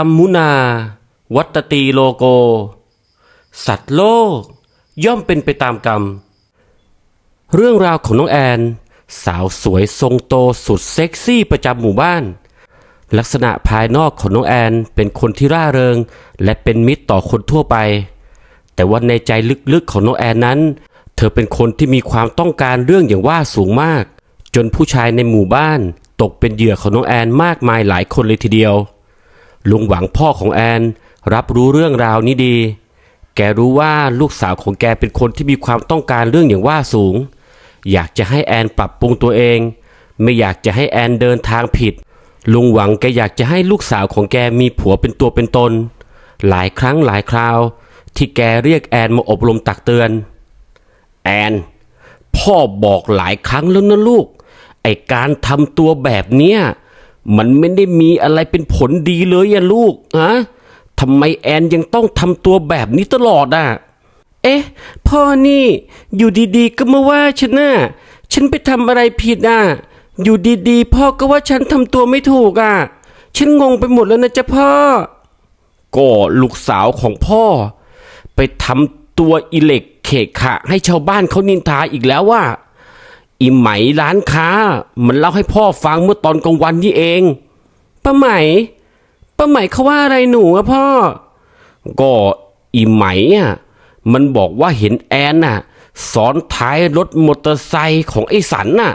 รมมุนา วัตตีโลโก สัตว์โลก ย่อมเป็นไปตามกรรม เรื่องราวของน้องแอน สาวสวยทรงโตสุดเซ็กซี่ประจำหมู่บ้าน ลักษณะภายนอกของน้องแอนเป็นคนที่ร่าเริง และเป็นมิตรต่อคนทั่วไป แต่ว่าในใจลึกๆของน้องแอนนั้น เธอเป็นคนที่มีความต้องการเรื่องอย่างว่าสูงมาก จนผู้ชายในหมู่บ้านตกเป็นเหยื่อของน้องแอนมากมายหลายคนเลยทีเดียว ลุงหวังพ่อของแอน รับรู้เรื่องราวนี้ดี แกรู้ว่าลูกสาวของแกเป็นคนที่มีความต้องการเรื่องอย่างว่าสูง อยากจะให้แอนปรับปรุงตัวเอง ไม่อยากจะให้แอนเดินทางผิด ลุงหวังแกอยากจะให้ลูกสาวของแกมีผัวเป็นตัวเป็นตน หลายครั้งหลายคราว ที่แกเรียกแอนมาอบรมตักเตือน แอน พ่อบอกหลายครั้งแล้วนะลูก ไอการทำตัวแบบเนี้ย มันไม่ได้มีอะไรเป็นผลดีเลยอะลูกอะทำไมแอนยังต้องทำตัวแบบนี้ตลอดอะเอ๊ะ พ่อนี่ อยู่ดีๆ ก็มาว่าฉันน่ะฉันไปทำอะไรผิดอะ อยู่ดีๆ พ่อก็ว่าฉันทำตัวไม่ถูกอะ ฉันงงไปหมดแล้วนะจ๊ะพ่อ ก็ลูกสาวของพ่อ ไปทำตัวอิเล็กเขกขะให้ชาวบ้านเขานินทาอีกแล้วว่า อีไหมร้านค้า มันเล่าให้พ่อฟังเมื่อตอนกลางวันนี่เองป้าไหมป้าไหมเขาว่าอะไรหนูอะพ่อ ก็อีไหมอะมันบอกว่าเห็นแอนน่ะซ้อนท้ายรถมอเตอร์ไซค์ของไอ้สันน่ะ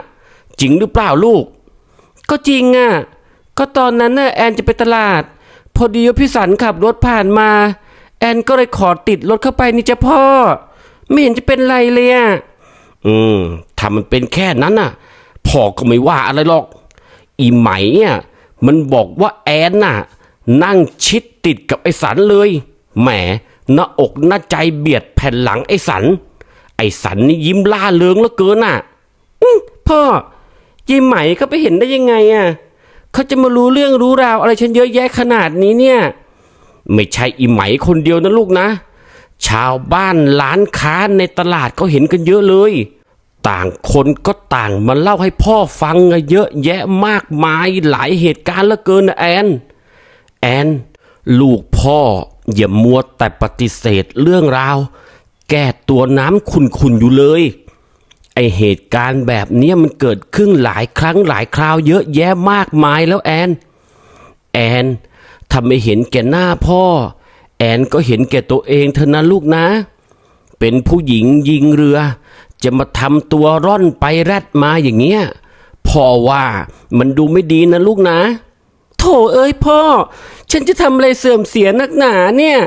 จริงหรือเปล่าลูก ก็จริงอะก็ตอนนั้นน่ะแอนจะไปตลาด พอดีว่าพี่สันขับรถผ่านมา แอนก็เลยขอติดรถเข้าไปนี่จ้ะพ่อ ไม่เห็นจะเป็นไรเลยอะอืม ถ้ามันเป็นแค่นั้นน่ะพ่อก็ไม่ว่าอะไรหรอก อีไหมอะมันบอกว่าแอนน่ะ นั่งชิดติดกับไอ้สันเลย แหมหน้าอกหน้าใจเบียดแผ่นหลังไอ้สัน ไอ้สันนี่ยิ้มล่าเริงเหลือเกินน่ะพ่อยีไหมเขาไปเห็นได้ยังไงอะเขาจะมารู้เรื่องรู้ราวอะไรฉันเยอะแยะขนาดนี้เนี่ย ไม่ใช่อีไหมคนเดียวนะลูกนะ ชาวบ้านร้านค้าในตลาดก็เห็นกันเยอะเลย ต่างคนก็ต่างมาเล่าให้พ่อฟังเยอะแยะมากมายหลายเหตุการณ์เหลือเกินนะแอนแอนลูกพ่ออย่ามัวแต่ปฏิเสธเรื่องราว แก้ตัวน้ำขุนๆอยู่เลย ไอเหตุการณ์แบบเนี้ยมันเกิดขึ้นหลายครั้งหลายคราวเยอะแยะมากมายแล้วแอน แอนถ้าไม่เห็นแก่หน้าพ่อ แอนก็เห็นแก่ตัวเองเถอะนะลูกนะ เป็นผู้หญิงยิงเรือ จะมาทำตัวร่อนไปแรดมาอย่างเงี้ยพ่อว่ามันดูไม่ดีนะลูกนะ โถเอ้ยพ่อ ฉันจะทำอะไรเสื่อมเสียนักหนาเนี่ย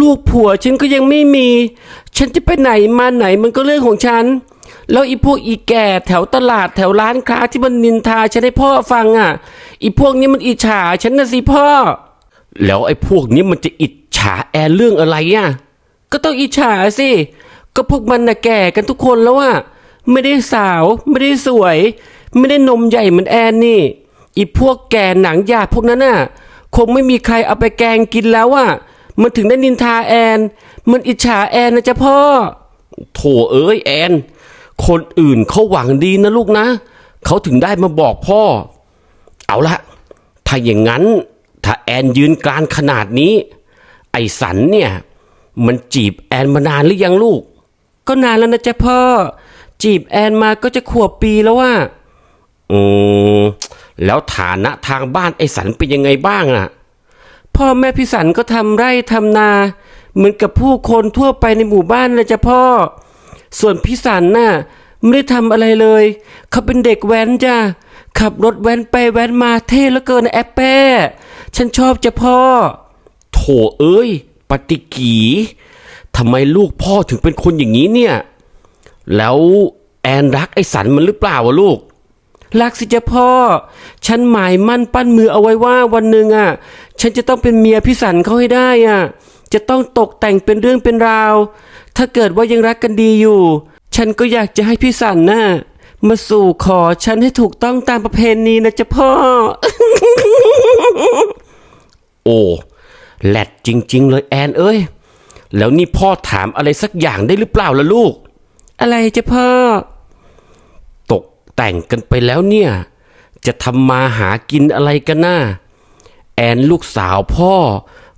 ลูกผัวฉันก็ยังไม่มี ฉันจะไปไหนมาไหนมันก็เรื่องของฉัน แล้วอีพวกอีแก่แถวตลาดแถวร้านค้าที่มันนินทาฉันให้พ่อฟังอะ อีพวกนี้มันอิจฉาฉันนะสิพ่อ แล้วไอ้พวกนี้มันจะอิจฉาแอเรื่องอะไรอะก็ต้องอิจฉาสิ ก็พวกมันน่ะแก่กันทุกคนแล้วอะไม่ได้สาว ไม่ได้สวย ไม่ได้นมใหญ่เหมือนแอนนี่ อีพวกแก่หนังหยาบพวกนั้นน่ะ คงไม่มีใครเอาไปแกงกินแล้วอะมันถึงได้นินทาแอน มันอิจฉาแอนนะจ๊ะพ่อ โถเอ้ยแอน คนอื่นเขาหวังดีนะลูกนะ เขาถึงได้มาบอกพ่อ เอาละ ถ้าอย่างนั้น ถ้าแอนยืนกลานขนาดนี้ ไอสันเนี่ย มันจีบแอนมานานหรือยังลูก ก็นานแล้วนะจ๊ะพ่อ จีบแอนมาก็จะขวบปีแล้วว่าอืมแล้วฐานะทางบ้านไอสันเป็นยังไงบ้างอะพ่อแม่พี่สันก็ทำไร่ทำนา เหมือนกับผู้คนทั่วไปในหมู่บ้านเลยจ้ะพ่อ ส่วนพี่สันน่ะไม่ได้ทำอะไรเลย เขาเป็นเด็กแว้นจ้ะขับรถแว้นไปแว้นมาเท่เหลือเกินนะแอปแป้ ฉันชอบจ้ะพ่อ โถเอ้ย ปฏิกี ทำไมลูกพ่อถึงเป็นคนอย่างนี้เนี่ย แล้วแอนรักไอ้สันมันหรือเปล่าวะลูก รักสิจ้ะพ่อ ฉันหมายมั่นปั้นมือเอาไว้ว่าวันหนึ่งอะ ฉันจะต้องเป็นเมียพี่สันเขาให้ได้อะ จะต้องตกแต่งเป็นเรื่องเป็นราว ถ้าเกิดว่ายังรักกันดีอยู่ ฉันก็อยากจะให้พี่สันน่ะมาสู่ขอฉันให้ถูกต้องตามประเพณีนะจ๊ะพ่อ โอ้แหลดจริง ๆ เลยแอนเอ้ย แล้วนี่พ่อถามอะไรสักอย่างได้หรือเปล่าล่ะลูก อะไรจ๊ะพ่อ ตกแต่งกันไปแล้วเนี่ย จะทำมาหากินอะไรกันน่าแแอนลูกสาวพ่อ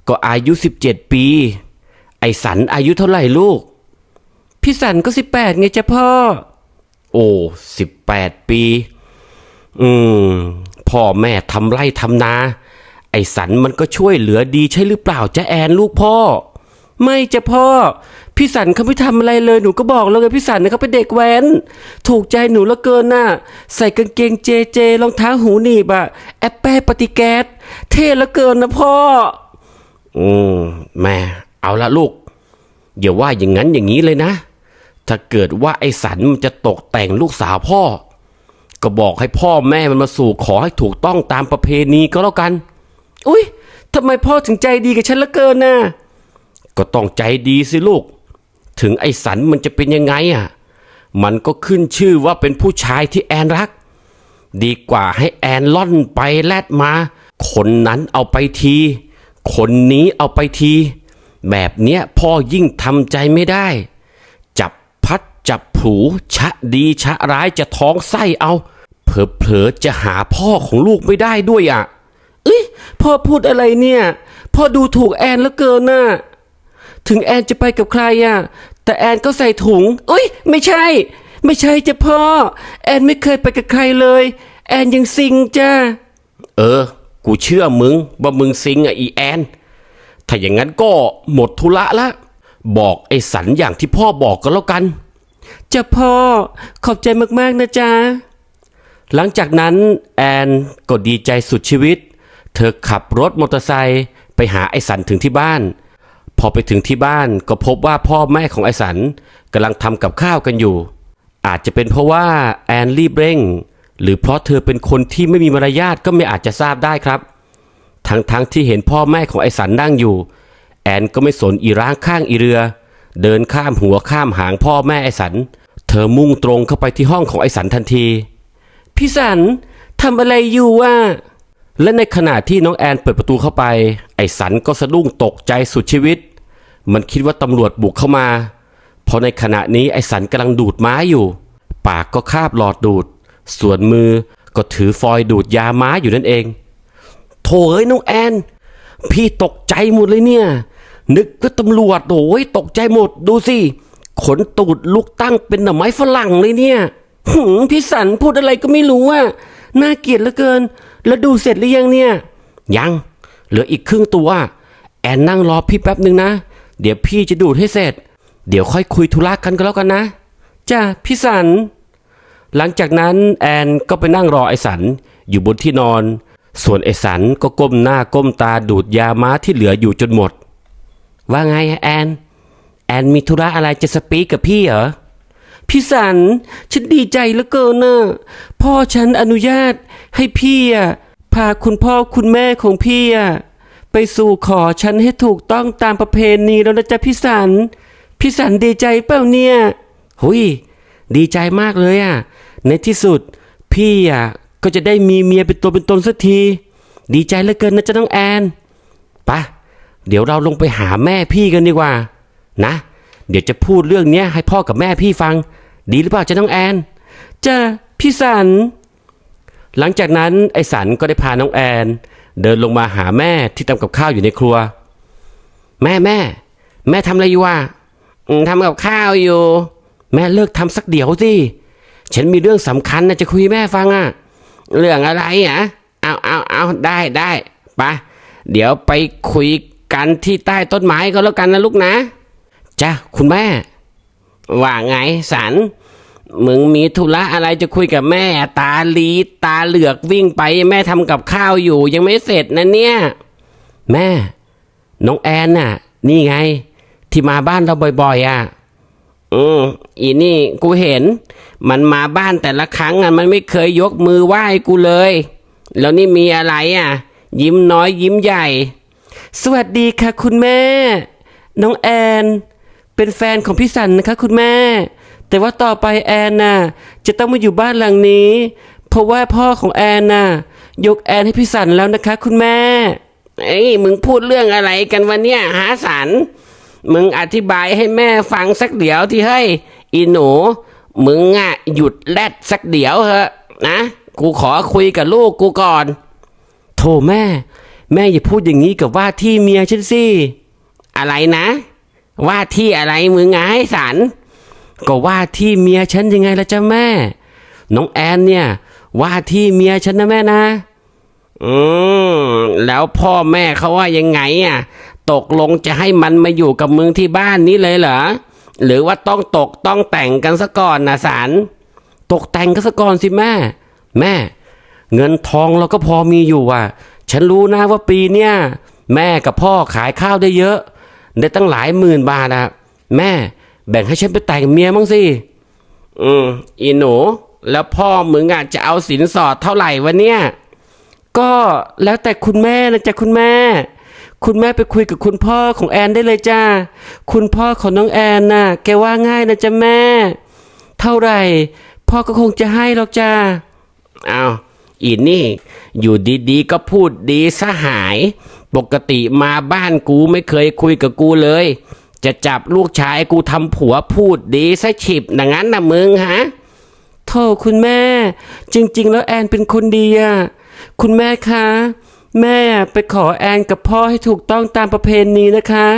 ก็อายุ 17 ปี ไอสันอายุเท่าไหร่ลูก พี่สันก็ 18 ไงจ้ะพ่อ โอ้18 ปี อืม พ่อแม่ทำไร่ทำนา ไอสันมันก็ช่วยเหลือดีใช่หรือเปล่าจ๊ะแอนลูกพ่อ ไม่จ้ะพ่อ พี่สันเขาไม่ทำอะไรเลยหนูก็บอกแล้วไงพี่สันนะเขาเป็นเด็กแว้น ถูกใจหนูเหลือเกินน่ะ ใส่กางเกงเจเจรองเท้าหูหนีบอะแอปเป้ปฏิแก๊สเท่เหลือเกินนะพ่อ อืมแม่เอาละลูกอย่าว่าอย่างนั้นอย่างนี้เลยนะ ถ้าเกิดว่าไอสันมันจะตกแต่งลูกสาวพ่อ ก็บอกให้พ่อแม่มันมาสู่ขอให้ถูกต้องตามประเพณีก็แล้วกัน อุ้ยทำไมพ่อถึงใจดีกับฉันเหลือเกินน่ะ ก็ต้องใจดีสิลูก ถึงไอ้สันมันจะเป็นยังไงอะ มันก็ขึ้นชื่อว่าเป็นผู้ชายที่แอนรัก ดีกว่าให้แอนล่อนไปแลดมา คนนั้นเอาไปที คนนี้เอาไปที แบบเนี้ยพ่อยิ่งทำใจไม่ได้ จับพัดจับผูชะดีชะร้ายจะท้องไส้เอาเผลอๆจะหาพ่อของลูกไม่ได้ด้วยอะ เอ้ยพ่อพูดอะไรเนี่ย พ่อดูถูกแอนเหลือเกินน่ะ ถึงแอนจะไปกับใครอะแต่แอนก็ใส่ถุงเอ้ยไม่ใช่ ไม่ใช่จ้ะพ่อ แอนไม่เคยไปกับใครเลย แอนยังซิงจ้ะเออ กูเชื่อมึงว่ามึงซิงอะอีแอน ถ้าอย่างนั้นก็หมดธุระละ บอกไอ้สันอย่างที่พ่อบอกก็แล้วกันจ้ะพ่อขอบใจมากๆนะจ๊ะ หลังจากนั้นแอนก็ดีใจสุดชีวิต เธอขับรถมอเตอร์ไซค์ไปหาไอสันถึงที่บ้าน พอไปถึงที่บ้านก็พบว่าพ่อแม่ของไอสันกำลังทำกับข้าวกันอยู่ อาจจะเป็นเพราะว่าแอนรีบเร่ง หรือเพราะเธอเป็นคนที่ไม่มีมารยาทก็ไม่อาจจะทราบได้ครับ ทั้งทั้งที่เห็นพ่อแม่ของไอสันนั่งอยู่ แอนก็ไม่สนอีร่างข้างอีเรือ เดินข้ามหัวข้ามหางพ่อแม่ไอสัน เธอมุ่งตรงเข้าไปที่ห้องของไอสันทันที พี่สันทำอะไรอยู่อะและในขณะที่น้องแอนเปิดประตูเข้าไป ไอสันก็สะดุ้งตกใจสุดชีวิต มันคิดว่าตำรวจบุกเข้ามา เพราะในขณะนี้ไอสันกำลังดูดไม้อยู่ ปากก็คาบหลอดดูด ส่วนมือก็ถือฟอยดูดยาม้าอยู่นั่นเอง โถเอ้ยน้องแอน พี่ตกใจหมดเลยเนี่ย นึกว่าตำรวจโอ้ยตกใจหมดดูสิ ขนตูดลุกตั้งเป็นหน่อไม้ฝรั่งเลยเนี่ยหืมพี่สันพูดอะไรก็ไม่รู้อะน่าเกลียดเหลือเกิน แล้วดูเสร็จหรือยังเนี่ย ยัง เหลืออีกครึ่งตัว แอนนั่งรอพี่แป๊บหนึ่งนะ เดี๋ยวพี่จะดูดให้เสร็จ เดี๋ยวค่อยคุยธุระกันก็แล้วกันนะจ้าพี่สัน หลังจากนั้นแอนก็ไปนั่งรอไอสันอยู่บนที่นอน ส่วนไอสันก็ก้มหน้าก้มตาดูดยาม้าที่เหลืออยู่จนหมด ว่าไงแอน แอนมีธุระอะไรจะสปีกกับพี่เหรอพี่สัน ฉันดีใจเหลือเกินนะพ่อฉันอนุญาตให้พี่อะพาคุณพ่อคุณแม่ของพี่อะ ไปสู่ขอฉันให้ถูกต้องตามประเพณีแล้วนะจ๊ะพี่สัน พี่สันดีใจเปล่าเนี่ย หุยดีใจมากเลยอะ ในที่สุด พี่อะก็จะได้มีเมียเป็นตัวเป็นตนสักที ดีใจเหลือเกินนะจ๊ะน้องแอนปะเดี๋ยวเราลงไปหาแม่พี่กันดีกว่า นะ เดี๋ยวจะพูดเรื่องเนี้ยให้พ่อกับแม่พี่ฟัง ดีหรือเปล่าจ๊ะน้องแอนจ้ะพี่สัน หลังจากนั้นไอสันก็ได้พาน้องแอน เดินลงมาหาแม่ที่ทำกับข้าวอยู่ในครัว แม่แม่ แม่ทำอะไรอยู่วะอืมทำกับข้าวอยู่ แม่เลิกทำสักเดี๋ยวสิฉันมีเรื่องสำคัญนะจะคุยแม่ฟังอะเรื่องอะไรอะเอาเอาเอาได้ได้ไปะเดี๋ยวไปคุยกันที่ใต้ต้นไม้ก็แล้วกันนะลูกนะจ้ะคุณแม่ ว่าไงสัน มึงมีธุระอะไรจะคุยกับแม่ ตาลีดตาเหลือกวิ่งไปแม่ทำกับข้าวอยู่ ยังไม่เสร็จนะเนี่ย แม่ น้องแอนน่ะ นี่ไง ที่มาบ้านเราบ่อยๆอะอืมอีนี่กูเห็น มันมาบ้านแต่ละครั้งอะมันไม่เคยยกมือไหว้กูเลย แล้วนี่มีอะไรอะ ยิ้มน้อยยิ้มใหญ่ สวัสดีค่ะคุณแม่ น้องแอน เป็นแฟนของพี่สันนะคะคุณแม่ แต่ว่าต่อไปแอนน่ะจะต้องมาอยู่บ้านหลังนี้ เพราะว่าพ่อของแอนน่ะยกแอนให้พี่สันแล้วนะคะ คุณแม่เอ้มึงพูดเรื่องอะไรกันวันเนี้ยหาสัน มึงอธิบายให้แม่ฟังสักเดี๋ยวที่เฮ้อีหนู มึงอะหยุดแลดสักเดี๋ยวเถอะนะกูขอคุยกับลูกกูก่อนโธ่แม่ แม่อย่าพูดอย่างนี้กับว่าที่เมียฉันสิ อะไรนะ ว่าที่อะไรมึงไงสัน ก็ว่าที่เมียฉันยังไงล่ะจ้าแม่ น้องแอนเนี่ย ว่าที่เมียฉันนะแม่นะ อืมแล้วพ่อแม่เขาว่ายังไงอะ ตกลงจะให้มันมาอยู่กับมึงที่บ้านนี้เลยเหรอ หรือว่าต้องตกต้องแต่งกันซะก่อนนะสันตกแต่งกันซะก่อนสิแม่ แม่ เงินทองเราก็พอมีอยู่อะ ฉันรู้นะว่าปีเนี้ยแม่กับพ่อขายข้าวได้เยอะ ได้ตั้งหลายหมื่นบาทอะแม่ แบ่งให้ฉันไปแต่งเมียมั้งสิ อืม อีหนู แล้วพ่อมึงอะจะเอาสินสอดเท่าไหร่วะเนี่ย ก็แล้วแต่คุณแม่นะจ๊ะคุณแม่ คุณแม่ไปคุยกับคุณพ่อของแอนได้เลยจ้า คุณพ่อของน้องแอนน่ะ แกว่าง่ายนะจ๊ะแม่ เท่าไหร่ พ่อก็คงจะให้หรอกจ้าเอาวอีนี่ อยู่ดีๆ ก็พูดดีสหาย ปกติมาบ้านกูไม่เคยคุยกับกูเลย จะจับลูกชายกูทำผัวพูดดีซะฉิบอย่างนั้นนะมึงฮะโธ่คุณแม่ จริง ๆ แล้วแอนเป็นคนดีอะคุณแม่คะ แม่ไปขอแอนกับพ่อให้ถูกต้องตามประเพณีนะคะ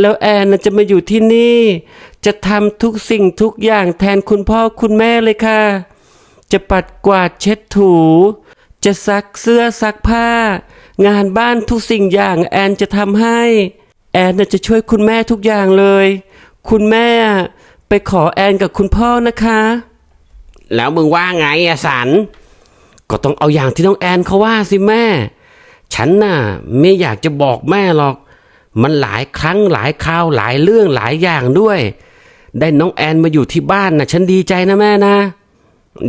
แล้วแอนจะมาอยู่ที่นี่ จะทำทุกสิ่งทุกอย่างแทนคุณพ่อคุณแม่เลยค่ะ จะปัดกวาดเช็ดถู จะซักเสื้อซักผ้า งานบ้านทุกสิ่งอย่างแอนจะทำให้ อนน่ะจะช่วยคุณแม่ทุกอย่างเลย คุณแม่ไปขอแอนกับคุณพ่อนะคะ แล้วมึงว่าไงอะสัน ก็ต้องเอาอย่างที่น้องแอนเขาว่าสิแม่ ฉันน่ะไม่อยากจะบอกแม่หรอก มันหลายครั้งหลายคราวหลายเรื่องหลายอย่างด้วย ได้น้องแอนมาอยู่ที่บ้านน่ะ ฉันดีใจนะแม่นะ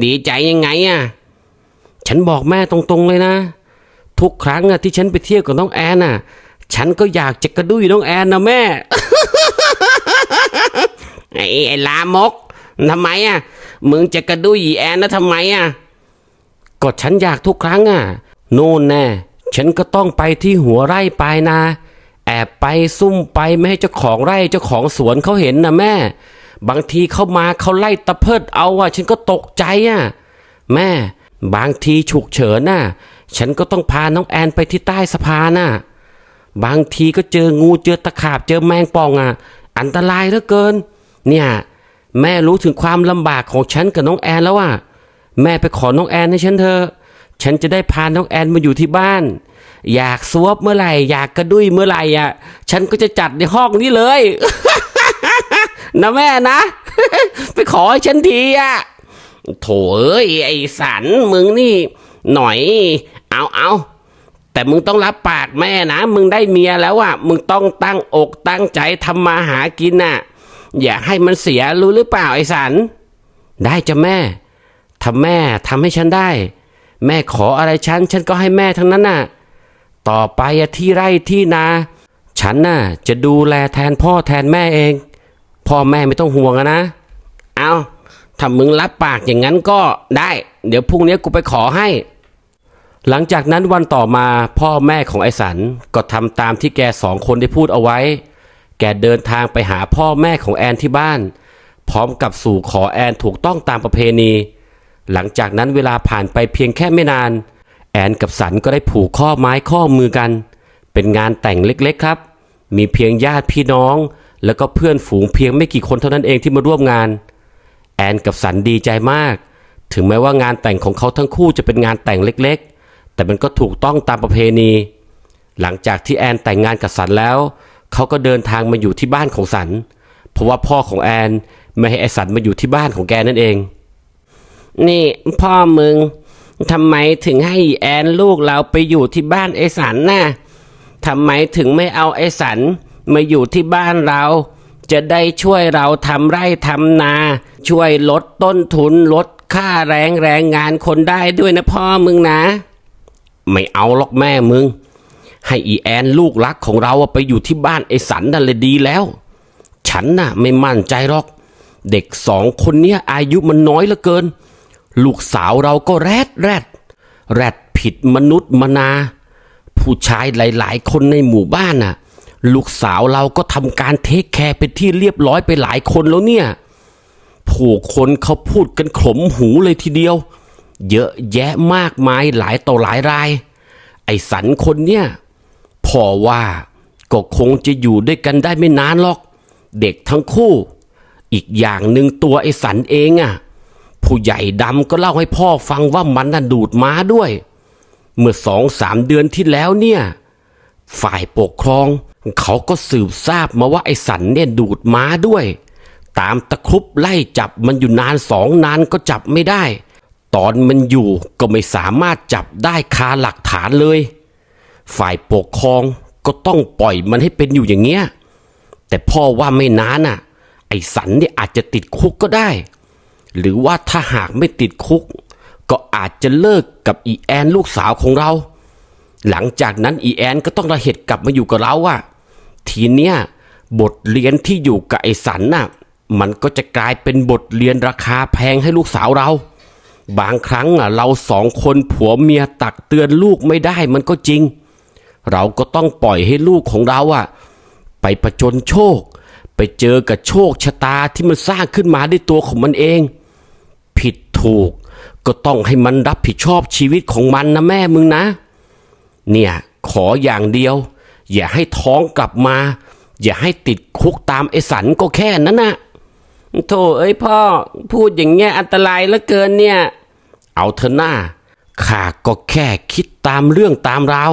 ดีใจยังไงอะฉันบอกแม่ตรงๆเลยนะ ทุกครั้งอะที่ฉันไปเที่ยวกับน้องแอนน่ะ ฉันก็อยากจะกระดุยน้องแอนนะแม่ ไอ้ไอ้ลามกทำไมอะ มึงจะกระดุยแอนนะทำไมอะ ก็ฉันอยากทุกครั้งอะ โน่นแน่ ฉันก็ต้องไปที่หัวไร่ปลายนา แอบไปซุ่มไปไม่ให้เจ้าของไร่เจ้าของสวนเขาเห็นนะแม่ บางทีเขามาเขาไล่ตะเพิดเอาอะ ฉันก็ตกใจอะ แม่ บางทีฉุกเฉินน่ะ ฉันก็ต้องพาน้องแอนไปที่ใต้สะพานน่ะ บางทีก็เจองูเจอตะขาบเจอแมงป่องอะ อันตรายเหลือเกิน เนี่ย แม่รู้ถึงความลำบากของฉันกับน้องแอนแล้วอะ แม่ไปขอน้องแอนให้ฉันเถอะ ฉันจะได้พาน้องแอนมาอยู่ที่บ้าน อยากสวบเมื่อไหร่ อยากกระดุยเมื่อไหร่อะ ฉันก็จะจัดในห้องนี้เลย นะแม่นะ ไปขอให้ฉันทีอะ โถเอ้ยไอ้สันมึงนี่ หน่อย เอาเอา แต่มึงต้องรับปากแม่นะ มึงได้เมียแล้วอะ มึงต้องตั้งอกตั้งใจทำมาหากินน่ะ อย่าให้มันเสียรู้หรือเปล่าไอ้สัน ได้จ้ะแม่ถ้าแม่ทำให้ฉันได้ แม่ขออะไรฉัน ฉันก็ให้แม่ทั้งนั้นน่ะ ต่อไปอที่ไร่ที่นา ฉันน่ะจะดูแลแทนพ่อแทนแม่เอง พ่อแม่ไม่ต้องห่วงนะ เอาถ้ามึงรับปากอย่างนั้นก็ได้ เดี๋ยวพรุ่งนี้กูไปขอให้ หลังจากนั้นวันต่อมาพ่อแม่ของไอสันก็ทำตามที่แกสองคนได้พูดเอาไว้ แกเดินทางไปหาพ่อแม่ของแอนที่บ้าน พร้อมกับสู่ขอแอนถูกต้องตามประเพณี หลังจากนั้นเวลาผ่านไปเพียงแค่ไม่นาน แอนกับสันก็ได้ผูกข้อไม้ข้อมือกัน เป็นงานแต่งเล็กๆครับ มีเพียงญาติพี่น้อง แล้วก็เพื่อนฝูงเพียงไม่กี่คนเท่านั้นเองที่มาร่วมงาน แอนกับสันดีใจมาก ถึงแม้ว่างานแต่งของเขาทั้งคู่จะเป็นงานแต่งเล็กๆ แต่มันก็ถูกต้องตามประเพณี หลังจากที่แอนแต่งงานกับสันแล้ว เขาก็เดินทางมาอยู่ที่บ้านของสัน เพราะว่าพ่อของแอนไม่ให้ไอสันมาอยู่ที่บ้านของแกนั่นเอง นี่พ่อมึงทำไมถึงให้แอนลูกเราไปอยู่ที่บ้านไอสันน่ะทำไมถึงไม่เอาไอสันมาอยู่ที่บ้านเรา จะได้ช่วยเราทำไร่ทำนา ช่วยลดต้นทุนลดค่าแรงแรงงานคนได้ด้วยนะพ่อมึงนะ ไม่เอาหรอกแม่มึง ให้อีแอนลูกรักของเราไปอยู่ที่บ้านไอสันนั่นเลยดีแล้ว ฉันน่ะไม่มั่นใจหรอก เด็กสองคนเนี้ยอายุมันน้อยเหลือเกิน ลูกสาวเราก็แรดแรดแรดผิดมนุษย์มนา ผู้ชายหลาย ๆ คนในหมู่บ้านน่ะ ลูกสาวเราก็ทำการเทคแคร์เป็นที่เรียบร้อยไปหลายคนแล้วเนี่ยผู้คนเขาพูดกันขมหูเลยทีเดียว เยอะแยะมากมายหลายต่อหลายราย ไอ้สันคนเนี่ยพ่อว่าก็คงจะอยู่ด้วยกันได้ไม่นานหรอก เด็กทั้งคู่ อีกอย่างหนึ่งตัวไอ้สันเองอะ่ะผู้ใหญ่ดำก็เล่าให้พ่อฟังว่ามันน่ะดูดม้าด้วย เมื่อสองสามเดือนที่แล้วเนี่ย ฝ่ายปกครอง เขาก็สืบทราบมาว่าไอ้สันเนี่ยดูดม้าด้วย ตามตะครุบไล่จับมันอยู่นานสองนานก็จับไม่ได้ ตอนมันอยู่ก็ไม่สามารถจับได้คาหลักฐานเลย ฝ่ายปกครองก็ต้องปล่อยมันให้เป็นอยู่อย่างเงี้ย แต่พ่อว่าไม่นานอะ ไอ้สันเนี่ยอาจจะติดคุกก็ได้ หรือว่าถ้าหากไม่ติดคุก ก็อาจจะเลิกกับอีแอนลูกสาวของเรา หลังจากนั้นอีแอนก็ต้องระเหตุกลับมาอยู่กับเราอะทีเนี้ยบทเรียนที่อยู่กับไอ้สันน่ะ มันก็จะกลายเป็นบทเรียนราคาแพงให้ลูกสาวเรา บางครั้งเราสองคนผัวเมียตักเตือนลูกไม่ได้มันก็จริง เราก็ต้องปล่อยให้ลูกของเราอะไปประจนโชค ไปเจอกับโชคชะตาที่มันสร้างขึ้นมาด้วยตัวของมันเอง ผิดถูกก็ต้องให้มันรับผิดชอบชีวิตของมันนะแม่มึงนะ เนี่ยขออย่างเดียว อย่าให้ท้องกลับมา อย่าให้ติดคุกตามไอสันก็แค่นั้นนะโธ่เอ้ยพ่อ พูดอย่างเงี้ยอันตรายเหลือเกินเนี่ย เอาเถอะหน้าข้าก็แค่คิดตามเรื่องตามราว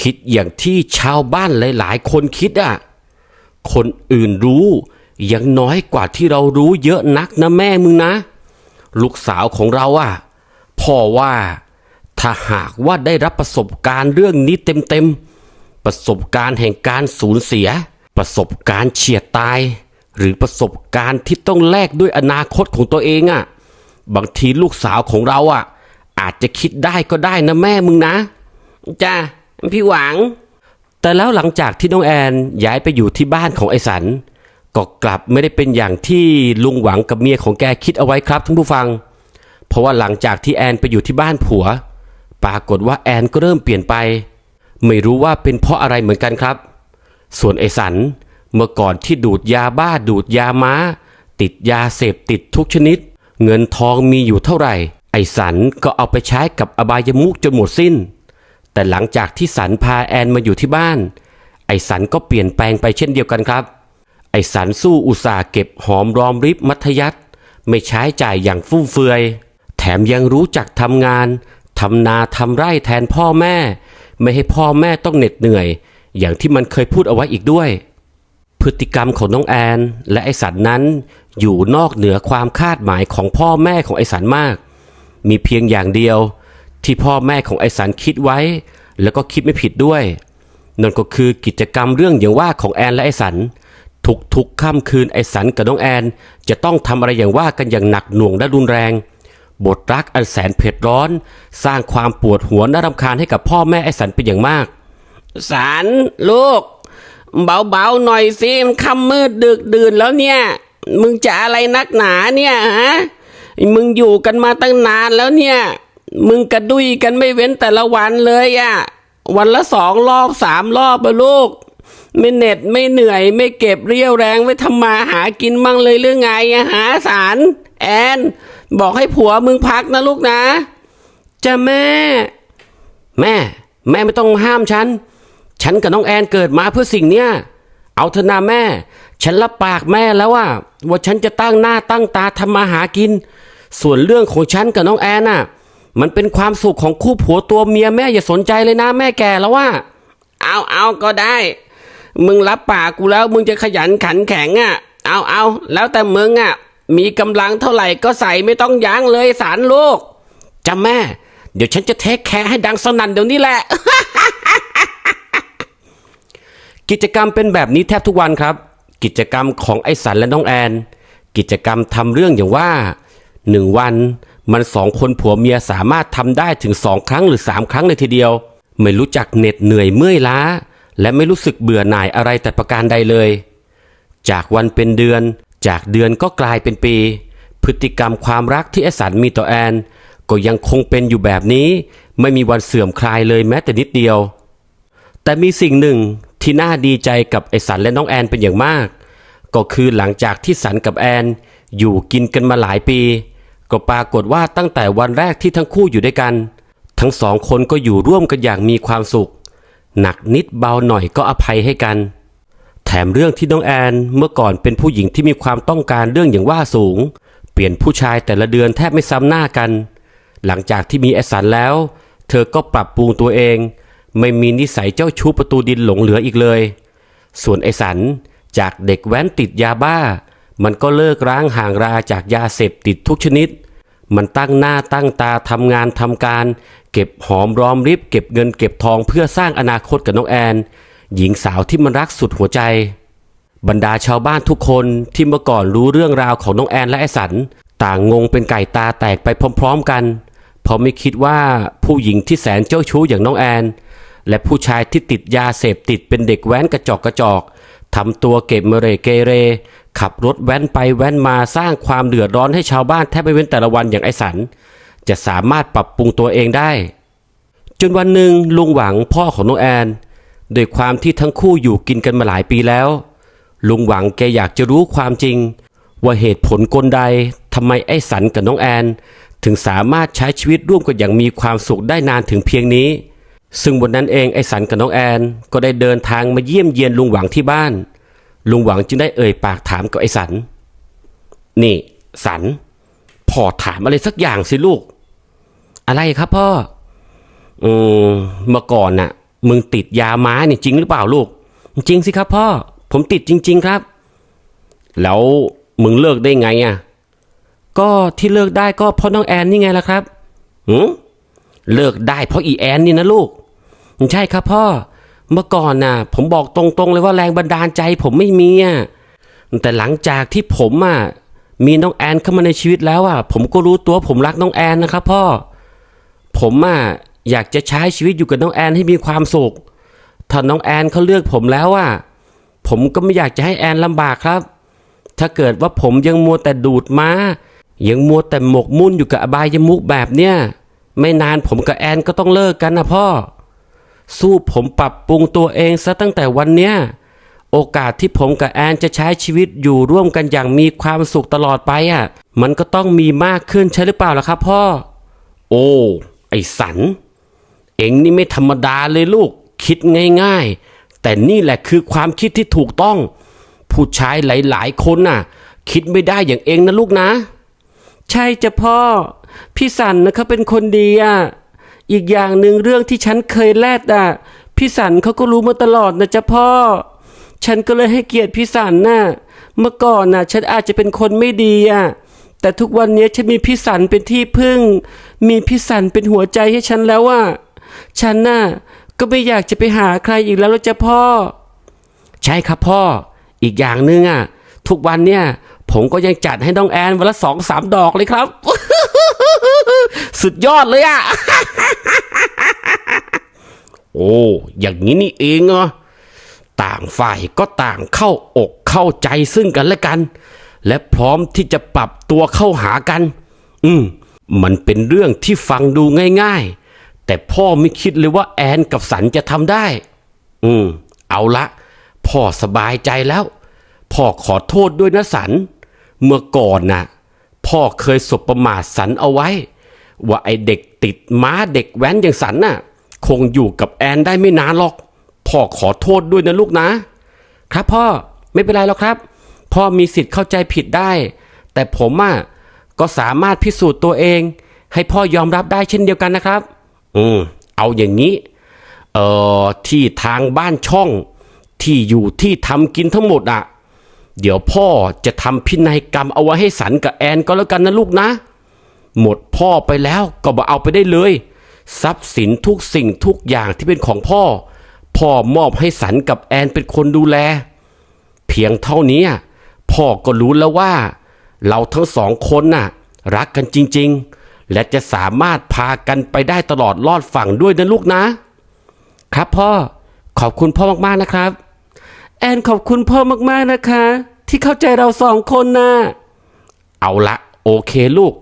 คิดอย่างที่ชาวบ้านหลาย ๆ คนคิดอะ คนอื่นรู้ยังน้อยกว่าที่เรารู้เยอะนักนะแม่มึงนะ ลูกสาวของเราอะพ่อว่าถ้าหากว่าได้รับประสบการณ์เรื่องนี้เต็มๆ ประสบการณ์แห่งการสูญเสีย ประสบการณ์เฉียดตาย หรือประสบการณ์ที่ต้องแลกด้วยอนาคตของตัวเองอะ บางทีลูกสาวของเราอะ อาจจะคิดได้ก็ได้นะแม่มึงนะจ้าพี่หวัง แต่แล้วหลังจากที่น้องแอนย้ายไปอยู่ที่บ้านของไอสันก็กลับไม่ได้เป็นอย่างที่ลุงหวังกับเมียของแกคิดเอาไว้ครับท่านผู้ฟัง เพราะว่าหลังจากที่แอนไปอยู่ที่บ้านผัว ปรากฏว่าแอนก็เริ่มเปลี่ยนไป ไม่รู้ว่าเป็นเพราะอะไรเหมือนกันครับ ส่วนไอสันเมื่อก่อนที่ดูดยาบ้าดูดยาม้า ติดยาเสพติดทุกชนิด เงินทองมีอยู่เท่าไหร่ ไอ้สันก็เอาไปใช้กับอบายมุกจนหมดสิ้น แต่หลังจากที่สันพาแอนมาอยู่ที่บ้าน ไอ้สันก็เปลี่ยนแปลงไปเช่นเดียวกันครับ ไอ้สันสู้อุตสาห์เก็บหอมรอมริบมัธยัติไม่ใช้จ่ายอย่างฟุ่มเฟือย แถมยังรู้จักทำงานทำนาทำไร่แทนพ่อแม่ ไม่ให้พ่อแม่ต้องเหน็ดเหนื่อย อย่างที่มันเคยพูดเอาไว้อีกด้วย พฤติกรรมของน้องแอน และไอสันนั้น อยู่นอกเหนือความคาดหมายของพ่อแม่ของไอสันมาก มีเพียงอย่างเดียว ที่พ่อแม่ของไอสันคิดไว้ แล้วก็คิดไม่ผิดด้วยนั่นก็คือกิจกรรมเรื่องอย่างว่าของแอนและไอสันทุกๆค่ำคืนไอสันกับน้องแอน จะต้องทำอะไรอย่างว่ากันอย่างหนักหน่วงและรุนแรง บทรักอันแสนเผ็ดร้อน สร้างความปวดหัวน่ารำคาญให้กับพ่อแม่ไอสันเป็นอย่างมากสารลูก เบาๆหน่อยสิมันค่ำมืดดึกดื่นแล้วเนี่ย มึงจะอะไรนักหนาเนี่ยฮะมึงอยู่กันมาตั้งนานแล้วเนี่ย มึงกระดุยกันไม่เว้นแต่ละวันเลยอะวันละสองรอบสามรอบอะลูก ไม่เหน็ดไม่เหนื่อยไม่เก็บเรี่ยวแรงไว้ทำมาหากินมั่งเลยหรือไงอะหาสาร แอน บอกให้ผัวมึงพักนะลูกนะจะแม่ แม่ แม่ไม่ต้องห้ามฉัน ฉันกับน้องแอนเกิดมาเพื่อสิ่งเนี้ยเอาเถอะนาแม่ ฉันรับปากแม่แล้วว่า ว่าฉันจะตั้งหน้าตั้งตาทำมาหากิน ส่วนเรื่องของฉันกับน้องแอนน่ะ มันเป็นความสุขของคู่ผัวตัวเมียแม่อย่าสนใจเลยนะแม่แก่แล้วว่า เอาเอาก็ได้ มึงรับปากกูแล้วมึงจะขยันขันแข็งอะ เอาเอาแล้วแต่มึงอะ มีกำลังเท่าไหร่ก็ใส่ไม่ต้องยั้งเลยสารลูกจ้ะแม่ เดี๋ยวฉันจะเทคแคร์ให้ดังสนั่นเดี๋ยวนี้แหละ กิจกรรมเป็นแบบนี้แทบทุกวันครับ กิจกรรมของไอ้สันและน้องแอน กิจกรรมทำเรื่องอย่างว่าหนึ่งวัน มันสองคนผัวเมียสามารถทำได้ถึงสองครั้งหรือสามครั้งเลยทีเดียว ไม่รู้จักเหน็ดเหนื่อยเมื่อยล้า และไม่รู้สึกเบื่อหน่ายอะไรแต่ประการใดเลย จากวันเป็นเดือน จากเดือนก็กลายเป็นปี พฤติกรรมความรักที่ไอสันมีต่อแอน ก็ยังคงเป็นอยู่แบบนี้ ไม่มีวันเสื่อมคลายเลยแม้แต่นิดเดียวแต่มีสิ่งหนึ่ง ที่น่าดีใจกับไอสันและน้องแอนเป็นอย่างมาก ก็คือหลังจากที่สันกับแอน อยู่กินกันมาหลายปี ก็ปรากฏว่าตั้งแต่วันแรกที่ทั้งคู่อยู่ด้วยกัน ทั้งสองคนก็อยู่ร่วมกันอย่างมีความสุข หนักนิดเบาหน่อยก็อภัยให้กัน แถมเรื่องที่น้องแอนเมื่อก่อนเป็นผู้หญิงที่มีความต้องการเรื่องอย่างว่าสูง เปลี่ยนผู้ชายแต่ละเดือนแทบไม่ซ้ำหน้ากัน หลังจากที่มีไอสันแล้ว เธอก็ปรับปรุงตัวเอง ไม่มีนิสัยเจ้าชู้ประตูดินหลงเหลืออีกเลย ส่วนไอสันจากเด็กแว้นติดยาบ้า มันก็เลิกร้างห่างราจากยาเสพติดทุกชนิด มันตั้งหน้าตั้งตาทำงานทำการ เก็บหอมรอมริบเก็บเงินเก็บทองเพื่อสร้างอนาคตกับน้องแอน หญิงสาวที่มันรักสุดหัวใจ บรรดาชาวบ้านทุกคนที่เมื่อก่อนรู้เรื่องราวของน้องแอนและไอสัน ต่างงงเป็นไก่ตาแตกไปพร้อม ๆ กันเพราะไม่คิดว่าผู้หญิงที่แสนเจ้าชู้อย่างน้องแอน และผู้ชายที่ติดยาเสพติดเป็นเด็กแว้นกระจอกกระจอกทำตัวเก็บเมเรเกเร ขับรถแว้นไปแว้นมาสร้างความเดือดร้อนให้ชาวบ้านแทบไม่เว้นแต่ละวันอย่างไอสัน จะสามารถปรับปรุงตัวเองได้ จนวันหนึ่งลุงหวังพ่อของน้องแอนโดวยความที่ทั้งคู่อยู่กินกันมาหลายปีแล้ว ลุงหวังแกอยากจะรู้ความจริง ว่าเหตุผลกลใดทำไมไอ้สันกับน้องแอน ถึงสามารถใช้ชีวิตร่วมกันอย่างมีความสุขได้นานถึงเพียงนี้ ซึ่งวันนั้นเองไอ้สันกับน้องแอนก็ได้เดินทางมาเยี่ยมเยียนลุงหวังที่บ้าน ลุงหวังจึงได้เอ่ยปากถามกับไอ้สัน นี่ สันพ่อถามอะไรสักอย่างสิลูก อะไรครับพ่อ อืมเมื่อก่อนน่ะ มึงติดยาม้าเนี่ยจริงหรือเปล่าลูก จริงสิครับพ่อ ผมติดจริง ๆครับ แล้วมึงเลิกได้ไงอะ ก็ที่เลิกได้ก็เพราะน้องแอนนี่ไงล่ะครับหืมเลิกได้เพราะอีแอนนี่นะลูก ใช่ครับพ่อ เมื่อก่อนน่ะ ผมบอกตรงๆเลยว่าแรงบันดาลใจผมไม่มีอะแต่หลังจากที่ผมอะมีน้องแอนเข้ามาในชีวิตแล้วอะ ผมก็รู้ตัวผมรักน้องแอนนะครับพ่อ ผมอะอยากจะใช้ชีวิตอยู่กับน้องแอนให้มีความสุขถ้าน้องแอนเขาเลือกผมแล้วอะผมก็ไม่อยากจะให้แอนลำบากครับ ถ้าเกิดว่าผมยังมัวแต่ดูดมา้า ยังมัวแต่หมกมุ่นอยู่กับอบายมุกแบบเนี้ยไม่นานผมกับแอนก็ต้องเลิกกันนะพ่อ สู้ผมปรับปรุงตัวเองซะตั้งแต่วันเนี้ยโอกาสที่ผมกับแอนจะใช้ชีวิตอยู่ร่วมกันอย่างมีความสุขตลอดไปอะ มันก็ต้องมีมากขึ้นใช่หรือเปล่าล่ะครับพ่อ โอ้ ไอสัน เองนี่ไม่ธรรมดาเลยลูก คิดง่ายๆ แต่นี่แหละคือความคิดที่ถูกต้อง ผู้ชายหลายๆคนน่ะ คิดไม่ได้อย่างเองนะลูกนะ ใช่จ้ะพ่อ พี่สันนะเขาเป็นคนดีอะ อีกอย่างหนึ่งเรื่องที่ฉันเคยแลดอะพี่สันเขาก็รู้มาตลอดนะจ๊ะพ่อ ฉันก็เลยให้เกียรติพี่สันน่ะเมื่อก่อนน่ะ ฉันอาจจะเป็นคนไม่ดีอะแต่ทุกวันนี้ฉันมีพี่สันเป็นที่พึ่ง มีพี่สันเป็นหัวใจให้ฉันแล้วอะฉันน่ะก็ไม่อยากจะไปหาใครอีกแล้วจ้ะพ่อ ใช่ครับพ่อ อีกอย่างหนึ่งอะ ทุกวันเนี่ย ผมก็ยังจัดให้น้องแอนวันละสองสามดอกเลยครับ สุดยอดเลยอะ โอ้อย่างนี้นี่เองเหรอต่างฝ่ายก็ต่างเข้าอกเข้าใจซึ่งกันและกัน และพร้อมที่จะปรับตัวเข้าหากัน อืม มันเป็นเรื่องที่ฟังดูง่ายๆ แต่พ่อไม่คิดเลยว่าแอนกับสันจะทำได้ อืม เอาละพ่อสบายใจแล้ว พ่อขอโทษด้วยนะสัน เมื่อก่อนน่ะพ่อเคยสบประมาทสันเอาไว้ ว่าไอเด็กติดม้าเด็กแว้นอย่างสันน่ะ คงอยู่กับแอนได้ไม่นานหรอก พ่อขอโทษด้วยนะลูกนะ ครับพ่อไม่เป็นไรหรอกครับ พ่อมีสิทธิ์เข้าใจผิดได้ แต่ผมอะก็สามารถพิสูจน์ตัวเอง ให้พ่อยอมรับได้เช่นเดียวกันนะครับ อืมเอาอย่างนี้ เอ่อที่ทางบ้านช่อง ที่อยู่ที่ทำกินทั้งหมดอะ เดี๋ยวพ่อจะทำพินัยกรรมเอาไว้ให้สันกับแอนก็แล้วกันนะลูกนะ หมดพ่อไปแล้วก็มาเอาไปได้เลย ทรัพย์สินทุกสิ่งทุกอย่างที่เป็นของพ่อ พ่อมอบให้สันกับแอนเป็นคนดูแล เพียงเท่านี้พ่อก็รู้แล้วว่า เราทั้งสองคนน่ะ รักกันจริง ๆ และจะสามารถพากันไปได้ตลอดลอดฝั่งด้วยนะลูกนะ ครับพ่อขอบคุณพ่อมากๆนะครับ แอนขอบคุณพ่อมากๆนะคะ ที่เข้าใจเราสองคนนะ เอาละโอเคลูก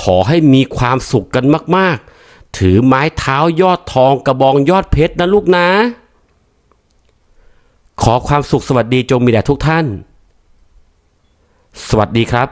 ขอให้มีความสุขกันมากๆ ถือไม้เท้ายอดทองกระบองยอดเพชรนะลูกนะ ขอความสุขสวัสดีจงมีแด่ทุกท่าน สวัสดีครับ